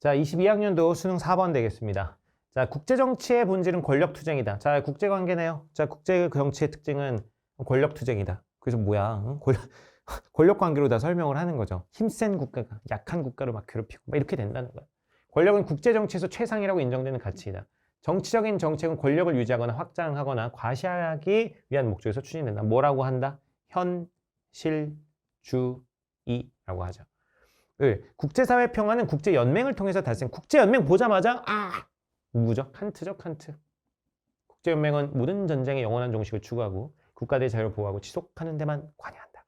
자, 22학년도 수능 4번 되겠습니다. 자, 국제정치의 본질은 권력투쟁이다. 자, 국제관계네요. 자, 국제정치의 특징은 권력투쟁이다. 그래서 뭐야? 응? 권력, 권력관계로 다 설명을 하는 거죠. 힘센 국가가 약한 국가를 막 괴롭히고 막 이렇게 된다는 거야. 권력은 국제정치에서 최상이라고 인정되는 가치이다. 정치적인 정책은 권력을 유지하거나 확장하거나 과시하기 위한 목적에서 추진된다. 뭐라고 한다? 현, 실, 주, 이라고 하죠. 을, 국제사회 평화는 국제연맹을 통해서 달성. 국제연맹 보자마자 아 우부죠. 칸트죠, 칸트. 국제연맹은 모든 전쟁의 영원한 종식을 추구하고 국가들의 자유를 보호하고 지속하는 데만 관여한다.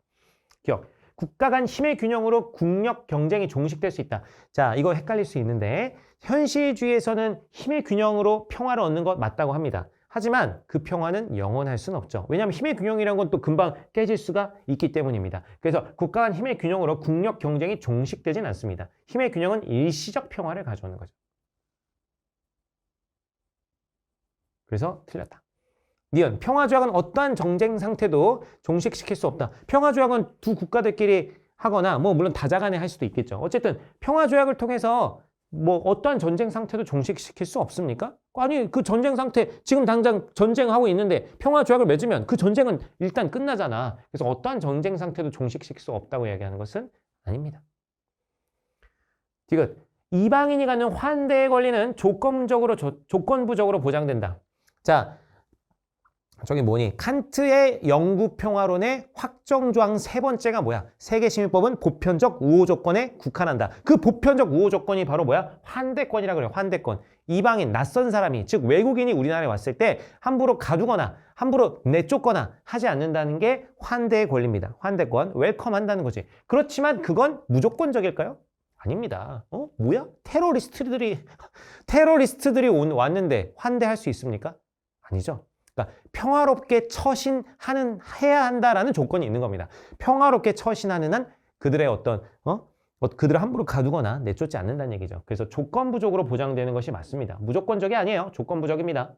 기억. 국가 간 힘의 균형으로 국력 경쟁이 종식될 수 있다. 자, 이거 헷갈릴 수 있는데 현실주의에서는 힘의 균형으로 평화를 얻는 것 맞다고 합니다. 하지만 그 평화는 영원할 수는 없죠. 왜냐하면 힘의 균형이라는 건 또 금방 깨질 수가 있기 때문입니다. 그래서 국가 간 힘의 균형으로 국력 경쟁이 종식되진 않습니다. 힘의 균형은 일시적 평화를 가져오는 거죠. 그래서 틀렸다. 니은 평화조약은 어떠한 정쟁 상태도 종식시킬 수 없다. 평화조약은 두 국가들끼리 하거나 뭐 물론 다자간에 할 수도 있겠죠. 어쨌든 평화조약을 통해서 뭐 어떠한 전쟁 상태도 종식시킬 수 없습니까? 아니 그 전쟁 상태 지금 당장 전쟁하고 있는데 평화 조약을 맺으면 그 전쟁은 일단 끝나잖아. 그래서 어떠한 전쟁 상태도 종식시킬 수 없다고 이야기하는 것은 아닙니다. 디귿 이방인이 갖는 환대의 권리는 조건적으로 조, 조건부적으로 보장된다. 자 저기 뭐니 칸트의 영구 평화론의 확정 조항 세 번째가 뭐야? 세계 시민법은 보편적 우호 조건에 국한한다. 그 보편적 우호 조건이 바로 뭐야? 환대권이라 그래요. 환대권. 이방인 낯선 사람이 즉 외국인이 우리나라에 왔을 때 함부로 가두거나 함부로 내쫓거나 하지 않는다는 게 환대의 권리입니다. 환대권 웰컴 한다는 거지. 그렇지만 그건 무조건적일까요? 아닙니다. 어? 뭐야? 테러리스트들이 테러리스트들이 온, 왔는데 환대할 수 있습니까? 아니죠. 그러니까 평화롭게 처신하는 해야 한다라는 조건이 있는 겁니다. 평화롭게 처신하는 한 그들의 어떤 어? 어, 그들을 함부로 가두거나 내쫓지 않는다는 얘기죠. 그래서 조건부적으로 보장되는 것이 맞습니다. 무조건적이 아니에요. 조건부적입니다.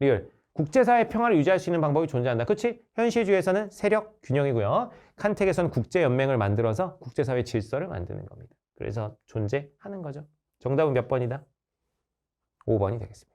리얼. 국제사회 평화를 유지할 수 있는 방법이 존재한다. 그치? 현실주의에서는 세력 균형이고요. 칸텍에서는 국제연맹을 만들어서 국제사회 질서를 만드는 겁니다. 그래서 존재하는 거죠. 정답은 몇 번이다? 5번이 되겠습니다.